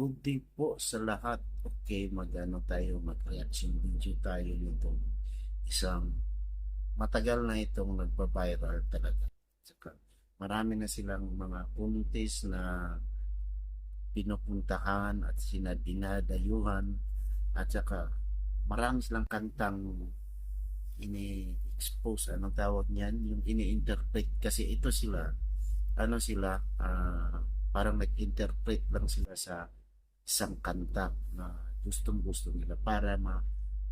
Good day po sa lahat. Okay, mag-ano tayo, mag-reaction video tayo nito. Isang matagal na itong nagpa-viral talaga. Saka, marami na silang mga contest na pinupuntahan at sinadinadayuhan at saka marami silang kantang ini-expose anong tawag niyan yung ini-interpret kasi ito sila ano sila ah, parang nag-interpret lang sila sa isang kanta na gustong gusto nila para ma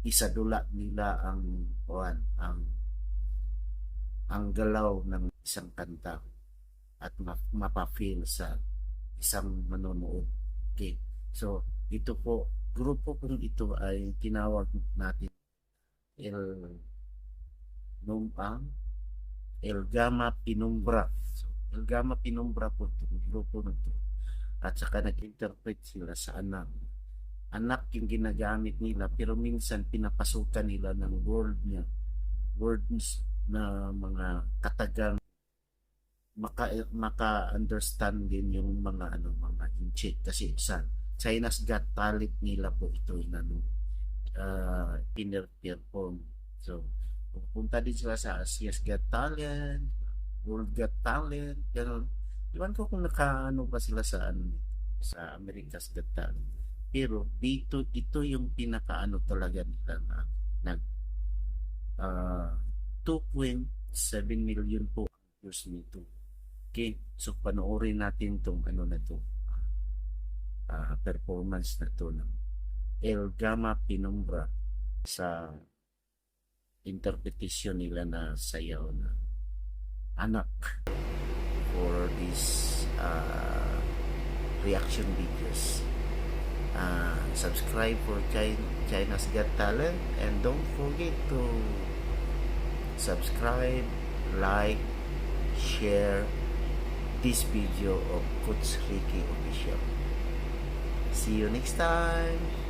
isadula nila ang kuwan ang ang galaw ng isang kanta at ma- mapafeel sa isang manonood. Okay. So, ito po, grupo po ito ay tinawag natin El Numpang El Gama Pinumbra. So, El Gama Pinumbra po itong grupo na ito. At saka nag-interpret sila sa anak. Anak yung ginagamit nila pero minsan pinapasukan nila ng word niya. Words na mga katagang maka maka-understand din yung mga ano mga inchik kasi sa China's Got Talent nila po ito yung ano uh, perform so pupunta din sila sa Asia's Got Talent World Got Talent ganun Iwan ko kung nakaano pa sila sa ano sa America's Got Talent pero dito ito yung pinakaano talaga nila na nag uh, 2.7 million po views nito. Okay, so panoorin natin tong ano na to ah, performance na to ng El Gama Pinumbra sa interpretation nila na sayaw na anak for this ah, reaction videos. Ah, subscribe for China, China's Got Talent and don't forget to subscribe, like, share, this video of Coach Ricky Official. See you next time!